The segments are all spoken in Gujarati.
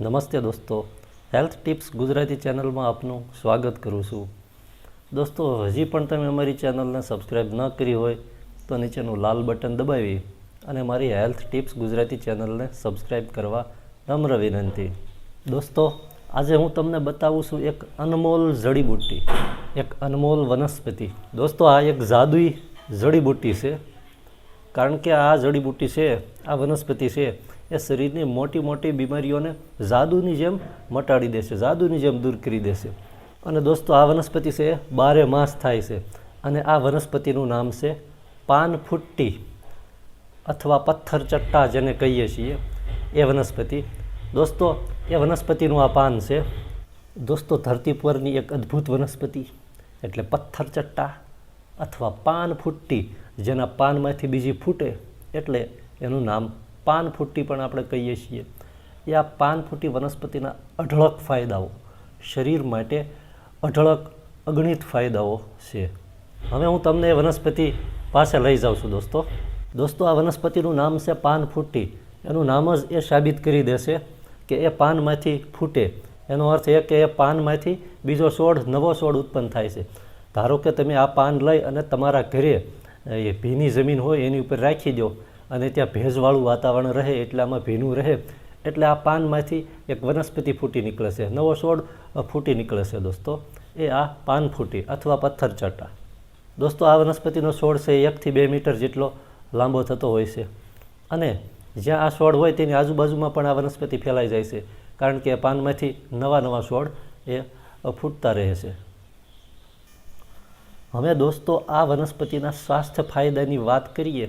નમસ્તે દોસ્તો. હેલ્થ ટિપ્સ ગુજરાતી ચેનલમાં આપનું સ્વાગત કરું છું. દોસ્તો, હજી પણ તમે અમારી ચેનલને સબસ્ક્રાઈબ ન કરી હોય, તો નીચેનું લાલ બટન દબાવી અને મારી હેલ્થ ટિપ્સ ગુજરાતી ચેનલને સબસ્ક્રાઈબ કરવા નમ્ર વિનંતી. દોસ્તો, આજે હું તમને બતાવું છું એક અનમોલ જડીબુટ્ટી, એક અનમોલ વનસ્પતિ. દોસ્તો, આ એક જાદુઈ જડીબુટ્ટી છે. કારણ કે આ જડીબુટ્ટી છે, આ વનસ્પતિ છે એ શરીરની મોટી મોટી બીમારીઓને જાદુની જેમ મટાડી દેશે, જાદુની જેમ દૂર કરી દેશે. અને દોસ્તો, આ વનસ્પતિ છે એ બારે માસ થાય છે. અને આ વનસ્પતિનું નામ છે પાનફુટ્ટી અથવા પથ્થર ચટ્ટા જેને કહીએ છીએ એ વનસ્પતિ. દોસ્તો, એ વનસ્પતિનું આ પાન છે. દોસ્તો, ધરતી પરની એક અદ્ભુત વનસ્પતિ એટલે પથ્થર ચટ્ટા અથવા પાન ફૂટ્ટી જેના પાનમાંથી બીજી ફૂટે એટલે એનું નામ પાન ફૂટ્ટી પણ આપણે કહીએ છીએ. એ આ પાન ફૂટ્ટી વનસ્પતિના અઢળક ફાયદાઓ, શરીર માટે અઢળક અગણિત ફાયદાઓ છે. હવે હું તમને વનસ્પતિ પાસે લઈ જાઉં છું દોસ્તો. દોસ્તો, આ વનસ્પતિનું નામ છે પાન ફૂટ્ટી એનું નામ જ એ સાબિત કરી દેશે કે એ પાનમાંથી ફૂટે. એનો અર્થ એ કે એ પાનમાંથી બીજો છોડ નવો છોડ ઉત્પન્ન થાય છે. ધારો કે તમે આ પાન લઈ અને તમારા ઘરે એ ભીની જમીન હોય એની ઉપર રાખી દો. અને ત્યાં ભેજવાળું વાતાવરણ રહે, એટલે આમાં ભીનું રહે, એટલે આ પાનમાંથી એક વનસ્પતિ ફૂટી નીકળે છે. નવો છોડ ફૂટી નીકળે છે દોસ્તો. એ આ પાન ફૂટી અથવા પથ્થર ચટ્ટા દોસ્તો, આ વનસ્પતિનો છોડ છે એકથી બે મીટર જેટલો લાંબો થતો હોય છે. અને જ્યાં આ છોડ હોય તેની આજુબાજુમાં પણ આ વનસ્પતિ ફેલાઈ જાય છે, કારણ કે પાનમાંથી નવા નવા છોડ એ ફૂટતા રહે છે. હવે દોસ્તો, આ વનસ્પતિના સ્વાસ્થ્ય ફાયદાની વાત કરીએ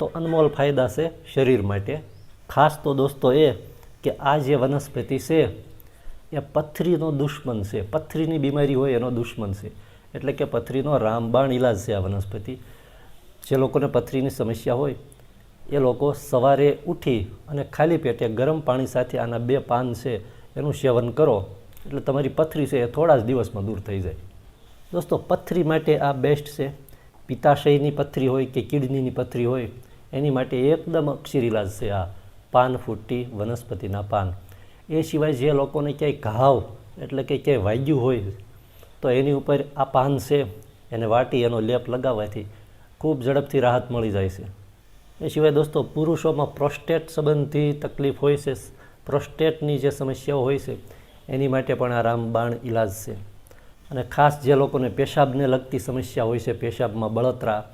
તો અનમોલ ફાયદા છે શરીર માટે. ખાસ તો દોસ્તો એ કે આ જે વનસ્પતિ છે, એ પથરીનો દુશ્મન છે. પથરીની બીમારી હોય એનો દુશ્મન છે. એટલે કે પથરીનો રામબાણ ઇલાજ છે આ વનસ્પતિ. જે લોકોને પથરીની સમસ્યા હોય, એ લોકો સવારે ઉઠી અને ખાલી પેટે ગરમ પાણી સાથે આના બે પાન છે, એનું સેવન કરો. એટલે તમારી પથરી છે એ થોડા જ દિવસમાં દૂર થઈ જાય. દોસ્તો, પથરી માટે આ બેસ્ટ છે. પિત્તાશયની પથરી હોય કે કિડનીની પથરી હોય એની માટે એકદમ અક્ષર ઇલાજ છે આ પાન ફૂટી વનસ્પતિના પાન. એ સિવાય જે લોકોને ક્યાંય ઘાવ એટલે કે ક્યાંય વાગ્યું હોય તો એની ઉપર આ પાન છે. એને વાટી એનો લેપ લગાવવાથી ખૂબ ઝડપથી રાહત મળી જાય છે. એ સિવાય દોસ્તો, પુરુષોમાં પ્રોસ્ટેટ સંબંધી તકલીફ હોય છે. પ્રોસ્ટેટની જે સમસ્યાઓ હોય છે, એની માટે પણ આ રામબાણ ઇલાજ છે. અને ખાસ જે લોકોને પેશાબને લગતી સમસ્યા હોય છે, પેશાબમાં બળતરા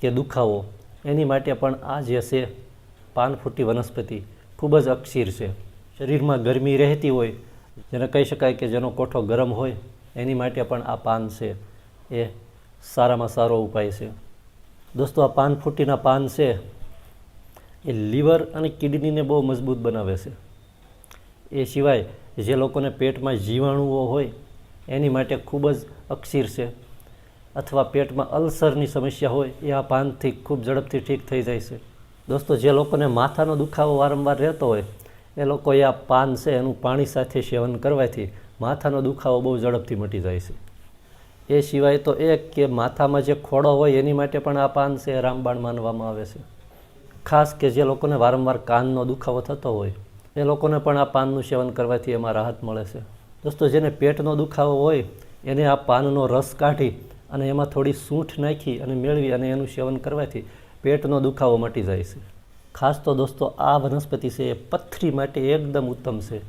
કે દુખાવો એની માટે પણ આ જે છે પાનફૂટી વનસ્પતિ ખૂબ જ અક્ષીર છે. શરીરમાં ગરમી રહેતી હોય, જેને કહી શકાય કે જેનો કોઠો ગરમ હોય, એની માટે પણ આ પાન છે. એ સારામાં સારો ઉપાય છે. દોસ્તો, આ પાનફૂટીના પાન છે, એ લીવર અને કિડનીને બહુ મજબૂત બનાવે છે. એ સિવાય જે લોકોને પેટમાં જીવાણુઓ હોય, એની માટે ખૂબ જ અક્ષીર છે. અથવા પેટમાં અલ્સરની સમસ્યા હોય, એ આ પાનથી ખૂબ ઝડપથી ઠીક થઈ જાય છે. દોસ્તો, જે લોકોને માથાનો દુખાવો વારંવાર રહેતો હોય, એ લોકોએ આ પાન છે એનું પાણી સાથે સેવન કરવાથી માથાનો દુખાવો બહુ ઝડપથી મટી જાય છે. એ સિવાય તો એક કે માથામાં જે ખોડો હોય, એની માટે પણ આ પાન છે એ રામબાણ માનવામાં આવે છે. ખાસ કે જે લોકોને વારંવાર કાનનો દુખાવો થતો હોય, એ લોકોને પણ આ પાનનું સેવન કરવાથી એમાં રાહત મળે છે. દોસ્તો, જેને પેટનો દુખાવો હોય, એને આ પાનનો રસ કાઢી અને એમાં થોડી સૂંઠ નાખી અને મેળવી અને એનું સેવન કરવાથી પેટનો દુખાવો મટી જાય છે. ખાસ તો દોસ્તો, આ વનસ્પતિ છે એ પથરી માટે એકદમ ઉત્તમ છે.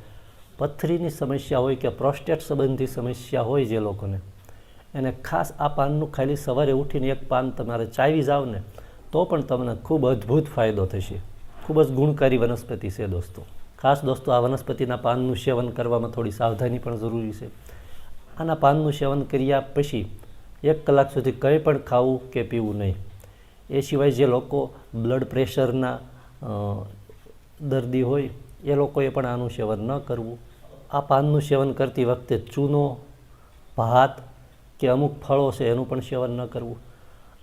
પથરીની સમસ્યા હોય કે પ્રોસ્ટેટ સંબંધી સમસ્યા હોય જે લોકોને. એને ખાસ આ પાનનું ખાલી સવારે ઉઠીને એક પાન તમારે ચાવી જાવ ને તો પણ તમને ખૂબ અદ્ભુત ફાયદો થશે. ખૂબ જ ગુણકારી વનસ્પતિ છે દોસ્તો. ખાસ દોસ્તો, આ વનસ્પતિના પાનનું સેવન કરવામાં થોડી સાવધાની પણ જરૂરી છે. આના પાનનું સેવન કર્યા પછી એક કલાક સુધી કંઈ પણ ખાવું કે પીવું નહીં. એ સિવાય જે લોકો બ્લડ પ્રેશરના દર્દી હોય, એ લોકોએ પણ આનું સેવન ન કરવું. આ પાનનું સેવન કરતી વખતે ચૂનો, ભાત કે અમુક ફળો છે એનું પણ સેવન ન કરવું.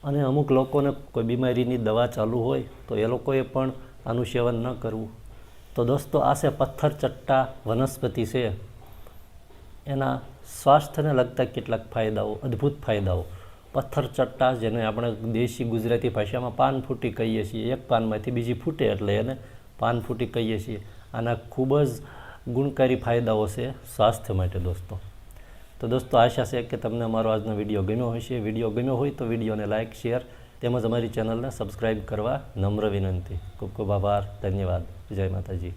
અને અમુક લોકોને કોઈ બીમારીની દવા ચાલુ હોય, તો એ લોકોએ પણ આનું સેવન ન કરવું. તો દોસ્તો, આ છે પથ્થર ચટ્ટા વનસ્પતિ છે. એના સ્વાસ્થ્યને લગતા કેટલાક ફાયદાઓ, અદ્ભુત ફાયદાઓ. પથ્થર ચટ્ટા જેને આપણે દેશી ગુજરાતી ભાષામાં પાન ફૂટી કહીએ છીએ, એક પાનમાંથી બીજી ફૂટે એટલે એને પાન ફૂટી કહીએ છીએ. આના ખૂબ જ ગુણકારી ફાયદાઓ છે સ્વાસ્થ્ય માટે દોસ્તો. તો દોસ્તો, આશા છે કે તમને અમારો આજનો વીડિયો ગમ્યો હશે. વીડિયો ગમ્યો હોય તો વિડીયોને લાઇક શેર તેમજ અમારી ચેનલને સબસ્ક્રાઈબ કરવા નમ્ર વિનંતી. ખૂબ ખૂબ આભાર, ધન્યવાદ. જય માતાજી.